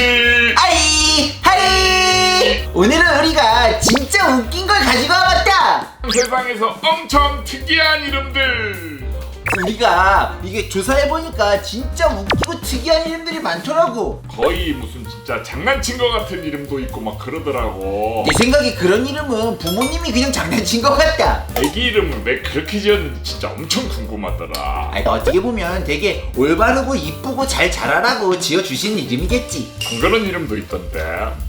씨. 아이 하이 오늘은 우리가 진짜 웃긴 걸 가지고 와봤다 세상에서 엄청 특이한 이름들. 우리가 이게 조사해보니까 진짜 웃기고 특이한 이름들이 많더라고 거의 무슨 진짜 장난친 것 같은 이름도 있고 막 그러더라고. 내 생각에 그런 이름은 부모님이 그냥 장난친 것 같다 애기 이름을 왜 그렇게 지었는지 진짜 엄청 궁금하더라. 아니 어떻게 보면 되게 올바르고 이쁘고 잘 자라라고 지어주신 이름이겠지 안 그런 이름도 있던데.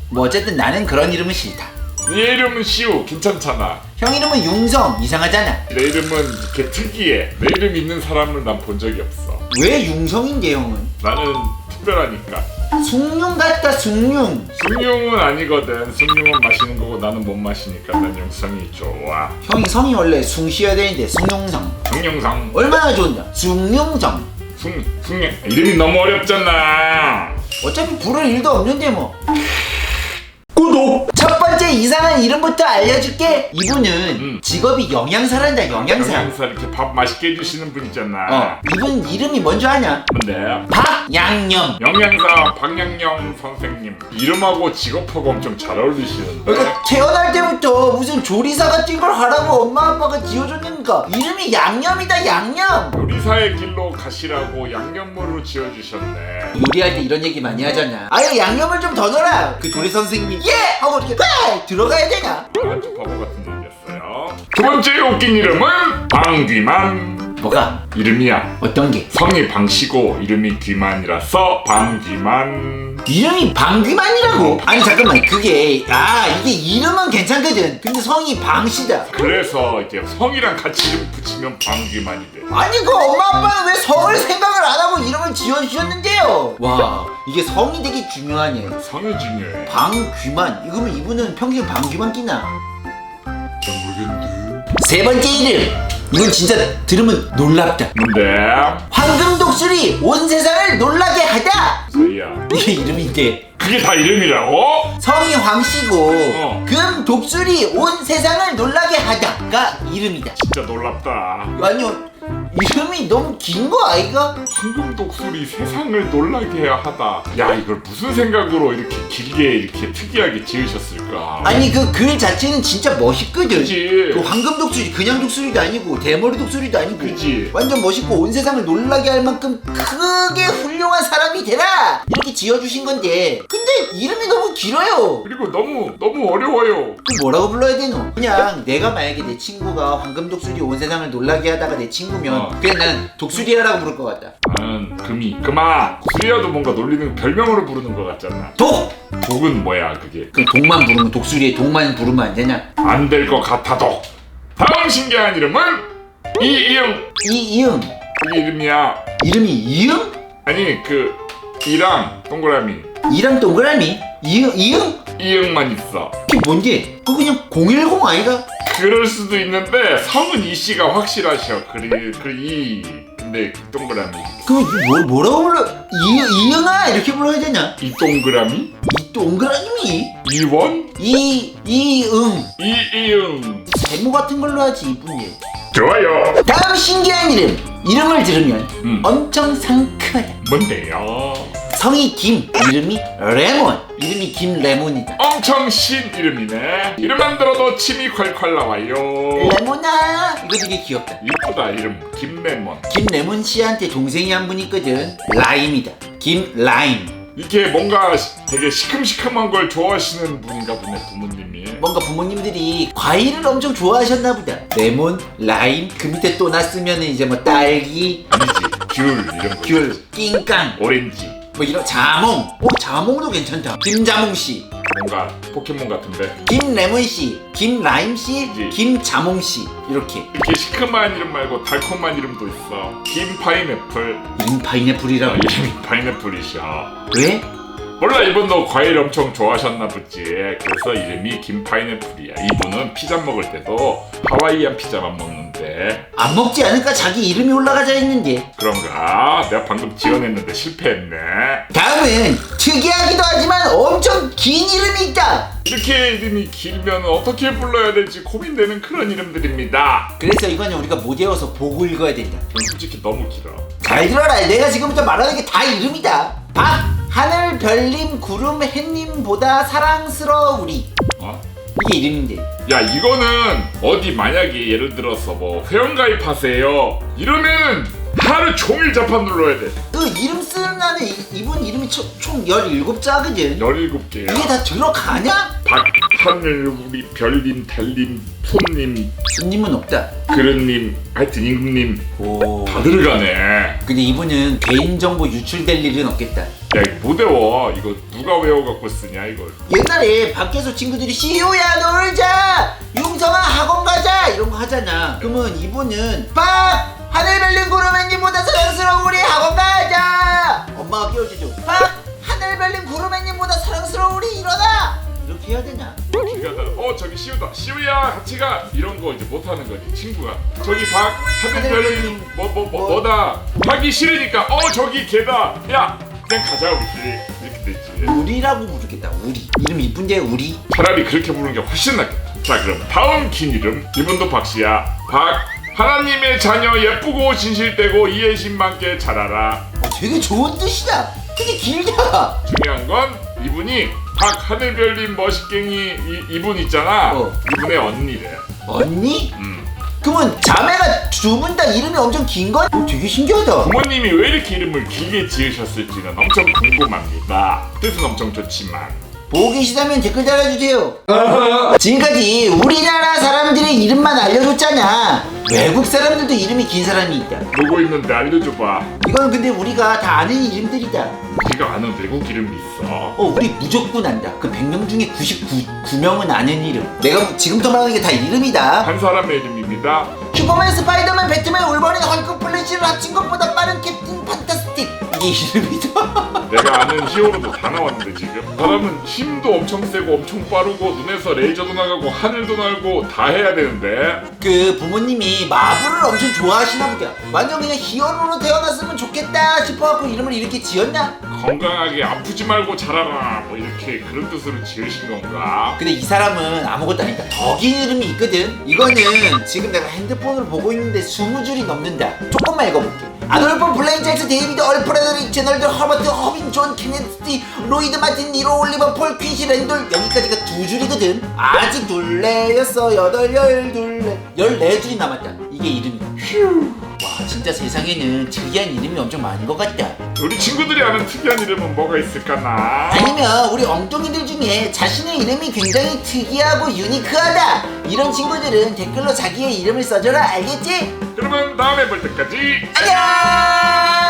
뭐 어쨌든 나는 그런 이름은 싫다 얘 이름은 시우 괜찮잖아. 형 이름은 용성 이상하잖아 내 이름은 이렇게 특이해. 내 이름 있는 사람을 난 본 적이 없어. 왜 용성인데 형은 나는 특별하니까. 숭늉 같다 숭늉 숭늉은 아니거든. 숭늉은 마시는 거고 나는 못 마시니까 난 용성이 좋아. 형이 성이 원래 숭씨여야 되는데 숭룡성 숭룡상. 얼마나 좋냐 숭룡정 숭 숭룡. 이름이 너무 어렵잖아. 어차피 부를 일도 없는데 뭐 이상한 이름부터 알려줄게 이분은 음. 직업이 영양사란다 영양사 영양사 이렇게 밥 맛있게 해주시는 분 있잖아. 어 이분 이름이 뭔지 아냐 뭔데? 박양념 영양사 박양영 선생님 이름하고 직업하고 엄청 잘 어울리시는데 그러니까 태어날 때부터 무슨 조리사 같은 걸 하라고 엄마 아빠가 지어줬는 가 이름이 양념이다 양념. 요리사의 길로 가시라고 양념물로 지어주셨네. 요리할 때 이런 얘기 많이 하잖아. 아예 양념을 좀 더 넣어라. 그 조리 선생님이 예! 하고 이렇게 네 들어가야 되냐? 아주 바보 같은 얘기였어요. 두 번째 웃긴 이름은 방귀만 뭐가? 이름이야. 어떤 게? 성이 방씨고 이름이 귀만이라서 방귀만. 이름이 방귀만이라고? 아니 잠깐만. 그게 아 이게 이름은 괜찮거든. 근데 성이 방씨다. 그래서 이제 성이랑 같이 이름 붙이면 방귀만이 돼. 아니 그 엄마 아빠는 왜 성을 생각을 안 하고 이름을 지어주셨는데요? 와 이게 성이 되게 중요하네. 성이 중요해. 방귀만. 이거면 이분은 평생 방귀만 끼나? 잘 모르겠는데 세 번째 이름 이건 진짜 들으면 놀랍다 뭔데? 황금 독수리 온 세상을 놀라게 하다 소희야 이게 이름인데 그게 다 이름이라고? 성이 황씨고 어. 금 독수리 온 세상을 놀라게 하다가 이름이다 진짜 놀랍다 아니요 이름이 너무 긴 거 아이가? 황금 독수리 세상을 놀라게 하다. 야 이걸 무슨 생각으로 이렇게 길게 이렇게 특이하게 지으셨을까? 아니 그 글 자체는 진짜 멋있거든 그지. 그 황금 독수리 그냥 독수리도 아니고 대머리 독수리도 아니고 그지. 완전 멋있고 온 세상을 놀라게 할 만큼 크게 훌륭한 사람이 되라 이렇게 지어주신 건데 근데 이름이 너무 길어요 그리고 너무 너무 어려워요. 그 뭐라고 불러야 되노? 그냥 내가 만약에 내 친구가 황금 독수리 온 세상을 놀라게 하다가 내 친구면 어. 그냥 난 독수리야라고 부를 것 같다 나는 금이 금아 수리야도 뭔가 놀리는 별명으로 부르는 것 같잖아. 독! 독은 뭐야 그게? 그 독만 부르면 독수리에 독만 부르면 안 되냐? 안 될 것 같아도. 다음 신기한 이름은 이이응. 이 이응 이 이름이야. 이름이 이응? 아니 그 이랑 동그라미 이랑 동그라미? 이응? 이응? 이응만 있어. 그게 뭔지? 그거 그냥 010 아이가? 그럴 수도 있는데 성은 이 씨가 확실하셔. 그리 그이 근데 그 동그라미 그럼 뭐, 뭐라고 불러? 이, 이응아 이렇게 불러야 되냐? 이 동그라미 이 동그라미? 이원 이, 이응 이 이응 세모 같은 걸로 하지 이쁜데 좋아요. 다음 신기한 이름 이름을 들으면 음. 엄청 상큼하다 뭔데요? 성이 김 이름이 레몬 이름이 김레몬이다 엄청 신 이름이네. 이름만 들어도 침이 콸콸 나와요. 레몬아 이거 되게 귀엽다 이쁘다 이름 김레몬. 김레몬 씨한테 동생이 한 분 있거든 라임이다 김라임 이게 뭔가 시- 되게 시큼시큼한 걸 좋아하시는 분인가 보네 부모님이. 뭔가 부모님들이 과일을 엄청 좋아하셨나 보다 레몬 라임 그 밑에 또 놨으면 이제 뭐 딸기 아니지 귤 이런 거. 귤 낑깡 오렌지. 뭐 이런 자몽 어 자몽도 괜찮다 김자몽 씨 뭔가 포켓몬 같은데. 김레몬 씨 김라임 씨. 김자몽 씨 이렇게 이렇게 시큼한 이름 말고 달콤한 이름도 있어. 김 파인애플. 이름 파인애플이라고 어, 이름이 파인애플이셔. 왜? 몰라 이분도 과일 엄청 좋아하셨나 보지. 그래서 이름이 김 파인애플이야. 이분은 피자 먹을 때도 하와이안 피자만 먹는데 안 먹지 않을까 자기 이름이 올라가자 했는데 그런가? 내가 방금 지어냈는데 실패했네. 다음은 특이하기도 하지만 엄청 긴 이름이 있다 이렇게 이름이 길면 어떻게 불러야 될지 고민되는 그런 이름들입니다. 그래서 이거는 우리가 못 외워서 보고 읽어야 된다 이건 솔직히 너무 길어. 잘 들어라 내가 지금부터 말하는 게 다 이름이다 하늘 별님 구름 햇님보다 사랑스러우리. 어? 이게 이름인데. 야 이거는 어디 만약에 예를 들어서 뭐 회원가입하세요. 이러면 하루 종일 자판 눌러야 돼. 그 이름 쓰는 이- 이분 이름이 총, 총 17자거든. 17개야. 이게 다 들어가냐? 박하늘 우리 별님 달님 손님. 손님은 없다. 그릇님 하여튼 임금님. 오. 다 들어가네. 근데 이분은 개인정보 유출될 일은 없겠다 야 이거 못 외워? 이거 누가 외워갖고 쓰냐 이걸? 옛날에 밖에서 친구들이 시우야 놀자! 융성아 학원 가자! 이런 거 하잖아. 그러면 이분은 박 하늘별님 구름맨님보다 사랑스러운 우리 학원 가자! 엄마가 깨워주죠. 박 하늘별님 구름맨님보다 사랑스러운 우리 일어나! 이렇게 해야 되냐? 기가 다 어 저기 시우다. 시우야 같이 가! 이런 거 이제 못 하는 거지 친구가. 저기 박 하늘별님 뭐뭐 뭐, 뭐다. 하기 싫으니까. 어 저기 걔다. 야 그냥 가자 우리끼리 이렇게 되지 우리라고 부르겠다 우리 이름 이쁜데 우리 차라리 그렇게 부르는 게 훨씬 낫겠다. 자, 그럼 다음 긴 이름. 이분도 박씨야. 박. 하나님의 자녀 예쁘고 진실되고 이해심 많게 자라라. 어, 되게 좋은 뜻이다 되게 길다 중요한 건 이분이 박 하늘별님 멋있갱이 이, 이분 있잖아. 어. 이분의 언니래. 언니? 음. 그러면 자매가 두 분 다 이름이 엄청 긴 건? 어, 되게 신기하다 부모님이 왜 이렇게 이름을 길게 지으셨을지는 엄청 궁금합니다. 뜻은 엄청 좋지만. 보고 계시다면 댓글 달아주세요. 지금까지 우리나라 사람들의 이름만 알려줬잖아. 외국 사람들도 이름이 긴 사람이 있다. 누구 있는데 알려줘봐. 이건 근데 우리가 다 아는 이름들이다. 우리가 아는 외국 이름이 있어. 어, 우리 무조건 안다. 그 100명 중에 99명은 아는 이름. 내가 지금부터 말하는 게 다 이름이다. 한 사람의 이름입니다. 슈퍼맨, 스파이더맨, 배트맨, 울버린, 헐크, 플래시를 합친 것보다 빠른 캡틴 판타스틱. 이게 이름이다. 내가 아는 히어로도 다 나왔는데 지금 사람은 힘도 엄청 세고 엄청 빠르고 눈에서 레이저도 나가고 하늘도 날고 다 해야 되는데 그 부모님이 마블을 엄청 좋아하시나 보다. 완전 그냥 히어로로 태어났으면 좋겠다 싶어갖고 이름을 이렇게 지었냐? 건강하게 아프지 말고 자라라 뭐 이렇게 그런 뜻으로 지으신 건가? 근데 이 사람은 아무것도 아니다. 더긴 이름이 있거든. 이거는 지금 내가 핸드폰으로 보고 있는데 20줄이 넘는다. 조금만 읽어볼게. 아돌프 블레인 잭스 데이비드 얼프레드릭 제널드 허버트 허빈 존 케네디 로이드 마틴 니로 올리버 폴 퀸시 랜돌 여기까지가 두 줄이거든. 아직 둘레였어 여덟 열 둘레 열네 줄이 남았다. 이게 이름이야. 휴. 와 진짜 세상에는 특이한 이름이 엄청 많은 것 같다. 우리 친구들이 아는 특이한 이름은 뭐가 있을까나? 아니면 우리 엉뚱이들 중에 자신의 이름이 굉장히 특이하고 유니크하다 이런 친구들은 댓글로 자기의 이름을 써줘라 알겠지? 그러면 다음에 볼 때까지 안녕